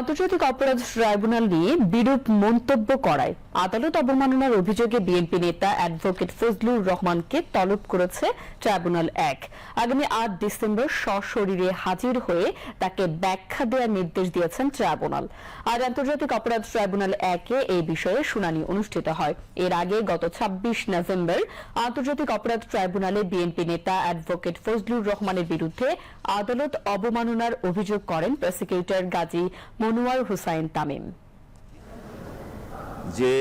আন্তর্জাতিক অপরাধ ট্রাইব্যুনাল নিয়ে বিরূপ মন্তব্য করায়। আদালত অবমাননার অভিযোগে বিএনপি নেতা অ্যাডভোকেট ফজলুর রহমানকে তলব করেছে ট্রাইব্যুনাল এক। আগামী আট ডিসেম্বর সশরীরে হাজির হয়ে তাকে ব্যাখ্যা দেওয়ার নির্দেশ দিয়েছেন ট্রাইব্যুনাল। আজ আন্তর্জাতিক অপরাধ ট্রাইব্যুনাল একে এই বিষয়ে শুনানি অনুষ্ঠিত হয়। এর আগে গত ছাব্বিশ নভেম্বর আন্তর্জাতিক অপরাধ ট্রাইব্যুনালে বিএনপি নেতা অ্যাডভোকেট ফজলুর রহমানের বিরুদ্ধে আদালত অবমাননার অভিযোগ করেন প্রসিকিউটর গাজী মনোয়ার হুসাইন তামিম। যে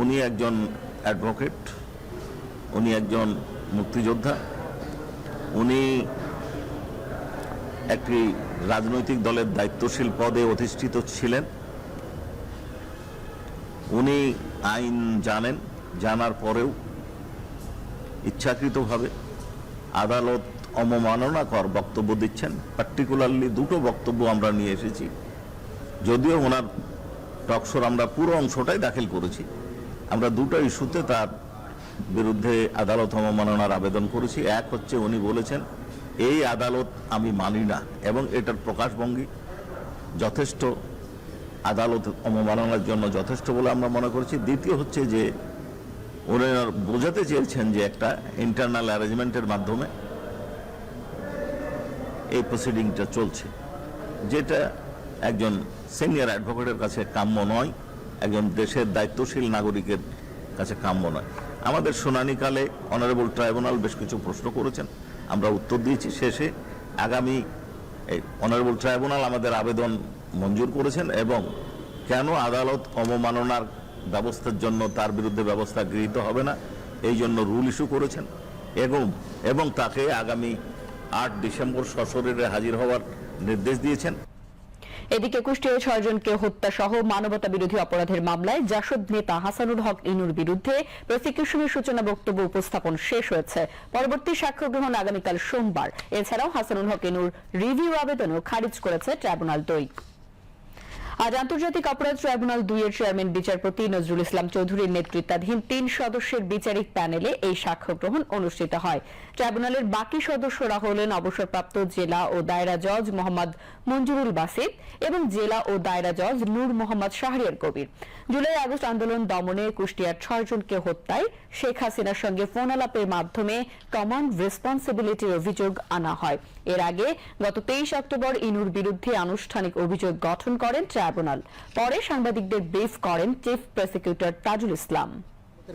উনি একজন অ্যাডভোকেট, উনি একজন মুক্তিযোদ্ধা, উনি একটি রাজনৈতিক দলের দায়িত্বশীল পদে অধিষ্ঠিত ছিলেন। উনি আইন জানেন, জানার পরেও ইচ্ছাকৃতভাবে আদালত অবমাননাকর বক্তব্য দিচ্ছেন। পার্টিকুলারলি দুটো বক্তব্য আমরা নিয়ে এসেছি। যদিও ওনার টকশোর আমরা পুরো অংশটাই দাখিল করেছি। আমরা দুটো ইস্যুতে তার বিরুদ্ধে আদালত অবমাননার আবেদন করেছি। এক হচ্ছে উনি বলেছেন, এই আদালত আমি মানি না এবং এটার প্রকাশভঙ্গি যথেষ্ট আদালত অবমাননার জন্য যথেষ্ট বলে আমরা মনে করছি। দ্বিতীয় হচ্ছে যে, উনি বোঝাতে চেয়েছেন যে একটা ইন্টারনাল অ্যারেঞ্জমেন্টের মাধ্যমে এই প্রসিডিংটা চলছে। যেটা একজন সিনিয়র অ্যাডভোকেটের কাছে কাম্য নয়, একজন দেশের দায়িত্বশীল নাগরিকের কাছে কাম্য নয়। আমাদের শুনানিকালে অনারেবল ট্রাইব্যুনাল বেশ কিছু প্রশ্ন করেছেন। আমরা উত্তর দিয়েছি, শেষে আগামী এই অনারেবল ট্রাইব্যুনাল আমাদের আবেদন মঞ্জুর করেছেন এবং কেন আদালত অবমাননার ব্যবস্থার জন্য তার বিরুদ্ধে ব্যবস্থা গৃহীত হবে না, এই জন্য রুল ইস্যু করেছেন এবং এবং তাকে আগামী আট ডিসেম্বর সশরীরে হাজির হওয়ার নির্দেশ দিয়েছেন। এদিকে কুষ্টিয়ায় ছয়জনকে হত্যা সহ মানবতা বিরোধী অপরাধের মামলায় জাসদ নেতা হাসানুল হক ইনুর বিরুদ্ধে প্রসিকিউশনের সূচনা বক্তব্য উপস্থাপন শেষ হয়েছে। পরবর্তী সাক্ষ্য গ্রহণ আগামীকাল সোমবার। এছাড়াও হাসানুল হক ইনুর রিভিউ আবেদনও খারিজ করেছে ট্রাইব্যুনাল দুই আজ আন্তর্জাতিক অপরাধ ট্রাইব্যুনাল দুইয়ের চেয়ারম্যান বিচারপতি নজরুল ইসলাম চৌধুরীর নেতৃত্বাধীন তিন সদস্যের বিচারিক প্যানেলে এই সাক্ষ্য গ্রহণ অনুষ্ঠিত হয়। ট্রাইব্যুনালের বাকি সদস্যরা হলেন অবসরপ্রাপ্ত জেলা ও দায়রা জজ মোহাম্মদ মঞ্জুরুল বাসিদ এবং জেলা ও দায়রা জজ নূর মোহাম্মদ শাহরিয়ার কবির। জুলাই আগস্ট আন্দোলন দমনে কুষ্টিয়ার ছয়জনকে হত্যায় শেখ হাসিনার সঙ্গে ফোন আলাপের মাধ্যমে কমান্ড রেসপন্সিবিলিটির অভিযোগ আনা হয়। এর আগে গত তেইশ অক্টোবর ইনুর বিরুদ্ধে আনুষ্ঠানিক অভিযোগ গঠন করেন ট্রাইব্যুনাল। পরে সাংবাদিকদের ব্রিফ করেন চিফ প্রসিকিউটর তাজুল ইসলাম।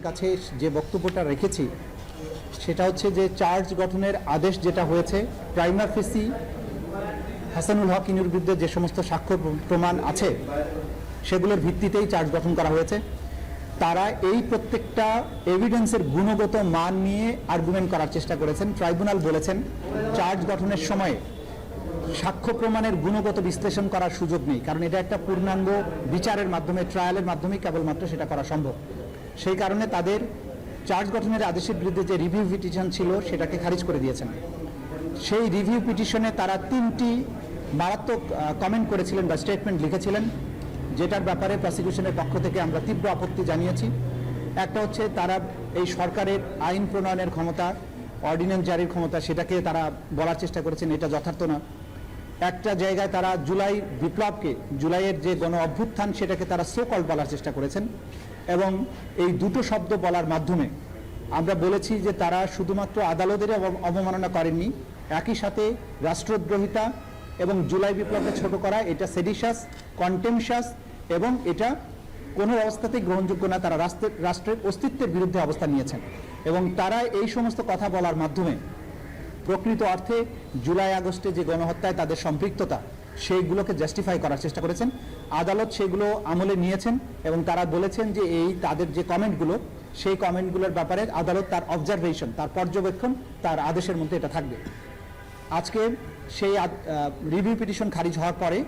কাছে যে বক্তব্যটা রেখেছি, সেটা হচ্ছে যে চার্জ গঠনের আদেশ যেটা হয়েছে, প্রাইমার ফেসি হাসানুল হক ইনুর বিরুদ্ধে যে সমস্ত সাক্ষ্য প্রমাণ আছে, সেগুলোর ভিত্তিতেই চার্জ গঠন করা হয়েছে। তারা এই প্রত্যেকটা এভিডেন্সের গুণগত মান নিয়ে আর্গুমেন্ট করার চেষ্টা করেছেন। ট্রাইব্যুনাল বলেছেন চার্জ গঠনের সময়ে সাক্ষ্য প্রমাণের গুণগত বিশ্লেষণ করার সুযোগ নেই, কারণ এটা একটা পূর্ণাঙ্গ বিচারের মাধ্যমে ট্রায়ালের মাধ্যমে কেবলমাত্র সেটা করা সম্ভব। সেই কারণে তাদের চার্জ গঠনের আদেশের বিরুদ্ধে যে রিভিউ পিটিশন ছিল, সেটাকে খারিজ করে দিয়েছেন। সেই রিভিউ পিটিশনে তারা তিনটি মারাত্মক কমেন্ট করেছিলেন বা স্টেটমেন্ট লিখেছিলেন। যেটার ব্যাপারে প্রসিকিউশনের পক্ষ থেকে আমরা তীব্র আপত্তি জানিয়েছি। একটা হচ্ছে তারা এই সরকারের আইন প্রণয়নের ক্ষমতা অর্ডিন্যান্স জারির ক্ষমতা, সেটাকে তারা বলার চেষ্টা করেছেন, এটা যথার্থ না। একটা জায়গায় তারা জুলাই বিপ্লবকে, জুলাইয়ের যে গণ অভ্যুত্থান, সেটাকে তারা সোকল বলার চেষ্টা করেছেন। এবং এই দুটো শব্দ বলার মাধ্যমে আমরা বলেছি যে তারা শুধুমাত্র আদালতের অব- অবমাননা করেননি, একই সাথে রাষ্ট্রদ্রোহিতা এবং জুলাই বিপ্লবকে ছোট করা, এটা সেডিশাস কন্টেমশাস এবং এটা কোনো অবস্থাতেই গ্রহণযোগ্য না, তারা রাষ্ট্রের রাষ্ট্রের অস্তিত্বের বিরুদ্ধে অবস্থান নিয়েছেন। এবং তারা এই সমস্ত কথা বলার মাধ্যমে প্রকৃত অর্থে জুলাই আগস্টে যে গণহত্যায় তাদের সম্পৃক্ততা, সেইগুলোকে জাস্টিফাই করার চেষ্টা করেছেন। আদালত সেগুলো আমলে নিয়েছেন এবং তারা বলেছেন যে এই তাদের যে কমেন্টগুলো, সেই কমেন্টগুলোর ব্যাপারে আদালত তার অবজারভেশন তার পর্যবেক্ষণ, তার আদেশের মধ্যে এটা থাকবে। আজকে সেই রিভিউ পিটিশন খারিজ হওয়ার পরে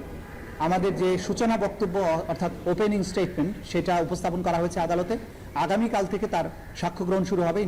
আমাদের যে সূচনা বক্তব্য, অর্থাৎ ওপেনিং স্টেটমেন্ট সেটা উপস্থাপন করা হয়েছে আদালতে। আগামীকাল থেকে তার সাক্ষ্য গ্রহণ শুরু হবে।